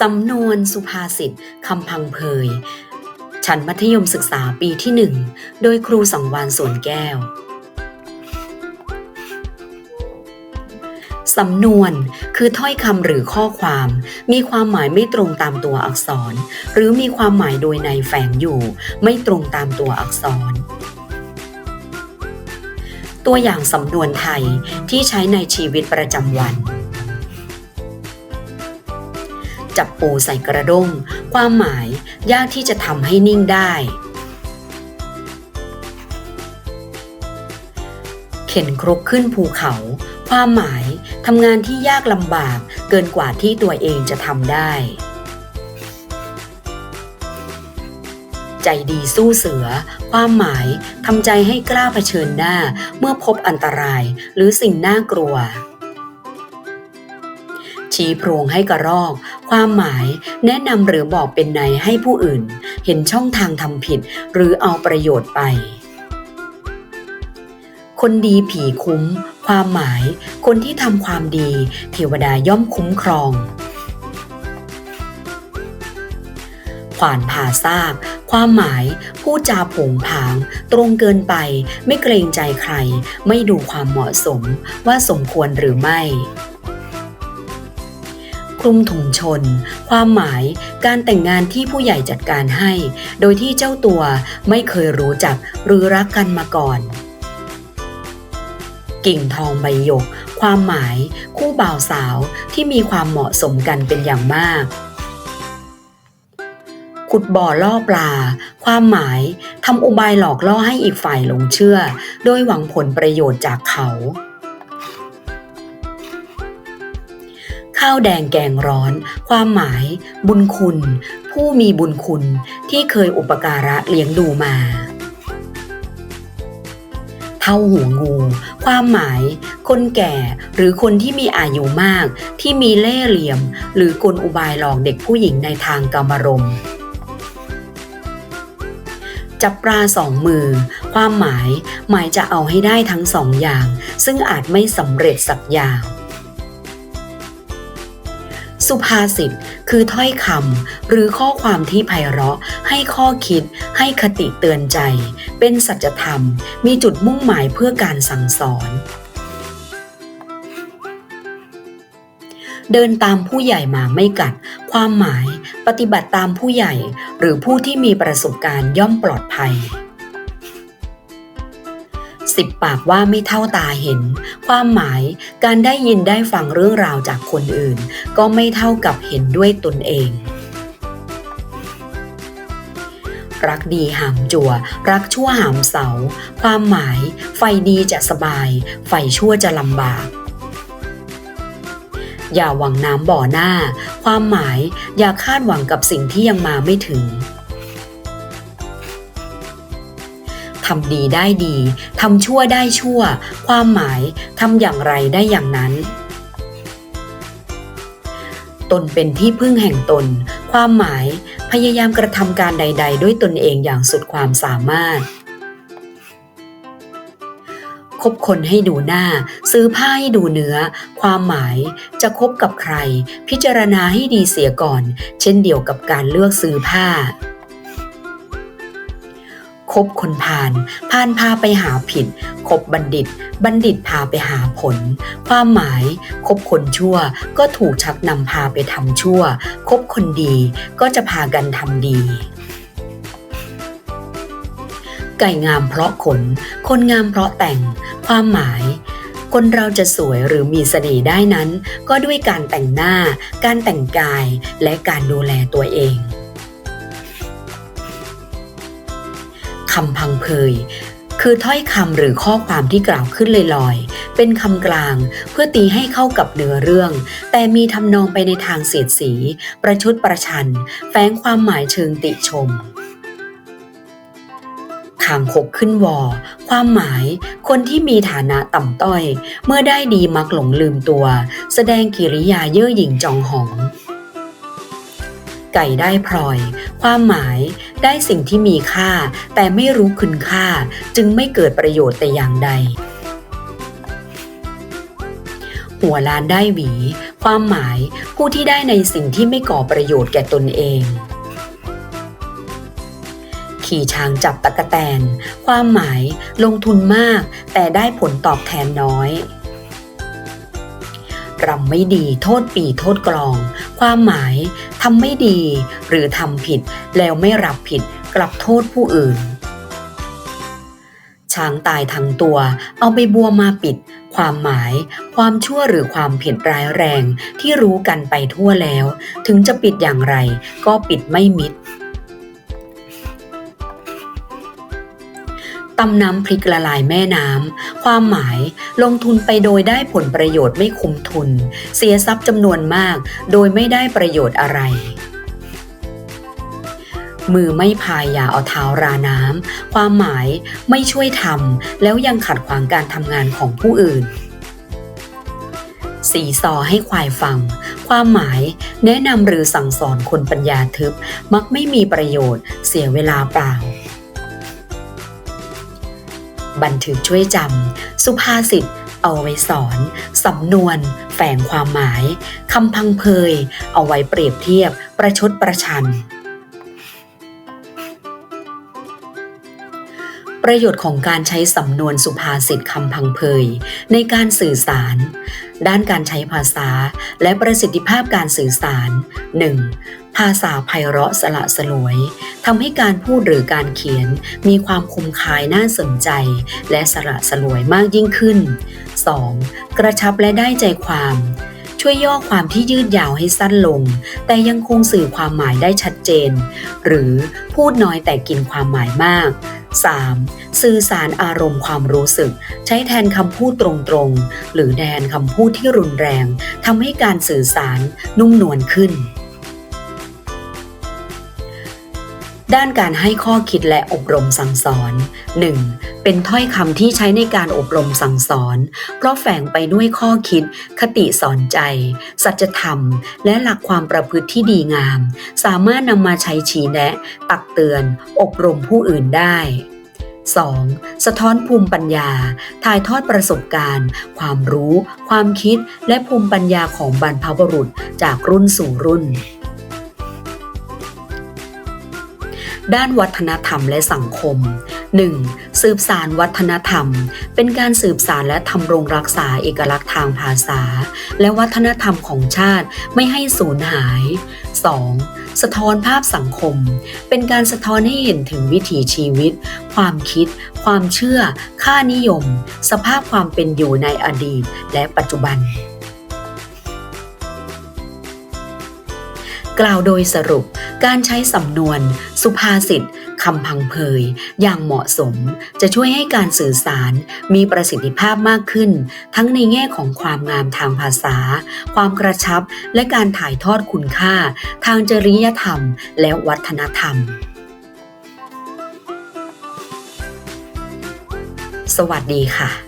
สำนวนสุภาษิตคำพังเพย ชั้นมัธยมศึกษาปีที่หนึ่ง โดยครูสังวานสวนแก้ว สำนวนคือถ้อยคำหรือข้อความ มีความหมายไม่ตรงตามตัวอักษร หรือมีความหมายโดยในแฝงอยู่ ไม่ตรงตามตัวอักษร ตัวอย่างสำนวนไทยที่ใช้ในชีวิตประจำวัน จับปูใส่กระด้ง ความหมายยากที่จะทำให้นิ่งได้ เข็นครกขึ้นภูเขา ความหมายทำงานที่ยากลำบากเกินกว่าที่ตัวเองจะทำได้ ใจดีสู้เสือ ความหมายทำใจให้กล้าเผชิญหน้าเมื่อพบอันตรายหรือสิ่งน่ากลัวชี้โพรงให้กระรอก ความหมายแนะนำหรือบอกเป็นในให้ผู้อื่น เห็นช่องทางทำผิด หรือเอาประโยชน์ไป คนดีผีคุ้ม ความหมาย คนที่ทำความดี เทวดาย่อมคุ้มครองขวานผ่าซาก ความหมาย ผู้จาผงผาง ตรงเกินไป ไม่เกรงใจใคร ไม่ดูความเหมาะสม ว่าสมควรหรือไม่ ลุมถุงชน ความหมายการแต่งงานที่ผู้ใหญ่จัดการให้ โดยที่เจ้าตัวไม่เคยรู้จักหรือรักกันมาก่อน กิ่งทองใบหยก ความหมาย คู่บ่าวสาวที่มีความเหมาะสมกันเป็นอย่างมากขุดบ่อล่อปลา ความหมายทำอุบายหลอกล่อให้อีกฝ่ายหลงเชื่อ โดยหวังผลประโยชน์จากเขา ข้าวแดงแกงร้อน ความหมาย บุญคุณ ผู้มีบุญคุณที่เคยอุปการะเลี้ยงดูมาเท่าหัวงู ความหมาย คนแก่หรือคนที่มีอายุมาก ที่มีเล่ห์เหลี่ยม หรือกลอุบายหลอกเด็กผู้หญิงในทางกามรม จับปลาสองมือ ความหมาย หมายจะเอาให้ได้ทั้งสองอย่าง ซึ่งอาจไม่สำเร็จสักอย่าง สุภาษิตคือถ้อยคำหรือข้อความที่ไพเราะ ให้ข้อคิด ให้คติเตือนใจ เป็นสัจธรรม มีจุดมุ่งหมายเพื่อการสั่งสอน เดินตามผู้ใหญ่มาไม่กัด ความหมาย ปฏิบัติตามผู้ใหญ่ หรือผู้ที่มีประสบการณ์ย่อมปลอดภัย สิบปากว่าไม่เท่าตาเห็น ความหมายการได้ยินได้ฟังเรื่องราวจากคนอื่น ก็ไม่เท่ากับเห็นด้วยตนเอง รักดีหามจัวรักชั่วหามเสา ความหมาย ไฟดีจะสบาย ไฟชั่วจะลำบากอย่าหวังน้ำบ่อหน้า ความหมายอย่าคาดหวังกับสิ่งที่ยังมาไม่ถึง ทำดีได้ดีทำชั่วได้ชั่ว ความหมายทำอย่างไรได้อย่างนั้น ตนเป็นที่พึ่งแห่งตน ความหมายพยายามกระทำการใด ๆ ด้วยตนเองอย่างสุดความสามารถคบคนให้ดูหน้า ซื้อผ้าให้ดูเนื้อ ความหมายจะคบกับใคร พิจารณาให้ดีเสียก่อน เช่นเดียวกับการเลือกซื้อผ้า คบคนพาลพาลพาไปหาผิด คบบัณฑิต บัณฑิตพาไปหาผล ความหมายคบคนชั่วก็ถูกชักนำพาไปทำชั่ว คบคนดีก็จะพากันทำดีไก่งามเพราะขน คนงามเพราะแต่ง ความหมาย คนเราจะสวยหรือมีเสน่ห์ได้นั้น ก็ด้วยการแต่งหน้า การแต่งกาย และการดูแลตัวเอง คำพังเพยคือถ้อยคำหรือข้อความที่กล่าวขึ้นลอยๆ เป็นคำกลางเพื่อตีให้เข้ากับเนื้อเรื่อง แต่มีทำนองไปในทางเสียดสี ประชดประชัน แฝงความหมายเชิงติชมคางคกขึ้นวอ ความหมายคนที่มีฐานะต่ำต้อย เมื่อได้ดีมักหลงลืมตัว แสดงกิริยาเย่อหยิ่งจองหอง ไก่ได้พลอย ความหมายได้สิ่งที่มีค่า แต่ไม่รู้คุณค่า จึงไม่เกิดประโยชน์แต่อย่างใด หัวล้านได้หวี ความหมายผู้ที่ได้ในสิ่งที่ไม่ก่อประโยชน์แก่ตนเอง ขี่ช้างจับตะกะแตน ความหมายลงทุนมาก แต่ได้ผลตอบแทนน้อย รำไม่ดีโทษปีโทษกลอง ความหมายทำไม่ดี หรือทำผิด แล้วไม่รับผิด กลับโทษผู้อื่น ช้างตายทั้งตัว เอาใบบัวมาปิด ความหมาย ความชั่วหรือความผิดร้ายแรงที่รู้กันไปทั่วแล้ว ถึงจะปิดอย่างไรก็ปิดไม่มิด ตำน้ำพริกละลายแม่น้ำ ความหมายลงทุนไปโดยได้ผลประโยชน์ไม่คุ้มทุน เสียทรัพย์จำนวนมาก โดยไม่ได้ประโยชน์อะไร มือไม่พายอย่าเอาเท้าราน้ำ ความหมายไม่ช่วยทำแล้วยังขัดขวางการทำงานของผู้อื่นสีซอให้ควายฟัง ความหมายแนะนำหรือสั่งสอนคนปัญญาทึบ มักไม่มีประโยชน์เสียเวลาเปล่า บันทึกช่วยจำ สุภาษิต เอาไว้สอน สำนวน แฝงความหมาย คำพังเพย เอาไว้เปรียบเทียบ ประชดประชัน ประโยชน์ของการใช้สำนวนสุภาษิตคำพังเพย ในการสื่อสาร ด้านการใช้ภาษา และประสิทธิภาพการสื่อสาร 1. ภาษาไพเราะสละสลวยทำให้การพูดหรือการเขียนมีความคมคายน่าสนใจ และสละสลวยมากยิ่งขึ้น 2. กระชับและได้ใจความ ช่วยย่อความที่ยืดยาวให้สั้นลง แต่ยังคงสื่อความหมายได้ชัดเจน หรือพูดน้อยแต่กินความหมายมาก 3. สื่อสารอารมณ์ความรู้สึก ใช้แทนคำพูดตรงๆ หรือแทนคำพูดที่รุนแรงทำให้การสื่อสารนุ่มนวลขึ้น ด้านการให้ข้อคิดและอบรมสั่งสอน 1. เป็นถ้อยคำที่ใช้ในการอบรมสั่งสอน เพราะแฝงไปด้วยข้อคิด คติสอนใจ สัจธรรม และหลักความประพฤติที่ดีงาม สามารถนำมาใช้ชี้แนะ ตักเตือน อบรมผู้อื่นได้ 2. สะท้อนภูมิปัญญา ถ่ายทอดประสบการณ์ ความรู้ ความคิด และภูมิปัญญาของบรรพบุรุษจากรุ่นสู่รุ่น ด้านวัฒนธรรมและสังคม 1. สืบสารวัฒนธรรม เป็นการสืบสารและทำรงรักษาเอกลักษณ์ทางภาษา และวัฒนธรรมของชาติไม่ให้สูญหาย 2. สะท้อนภาพสังคม เป็นการสะท้อนให้เห็นถึงวิถีชีวิต ความคิด ความเชื่อ ค่านิยม สภาพความเป็นอยู่ในอดีตและปัจจุบัน กล่าวโดยสรุปการใช้สำนวน สุภาษิตคำพังเพยอย่างเหมาะสม จะช่วยให้การสื่อสารมีประสิทธิภาพมากขึ้น ทั้งในแง่ของความงามทางภาษา ความกระชับและการถ่ายทอดคุณค่า ทางจริยธรรม และวัฒนธรรม สวัสดีค่ะ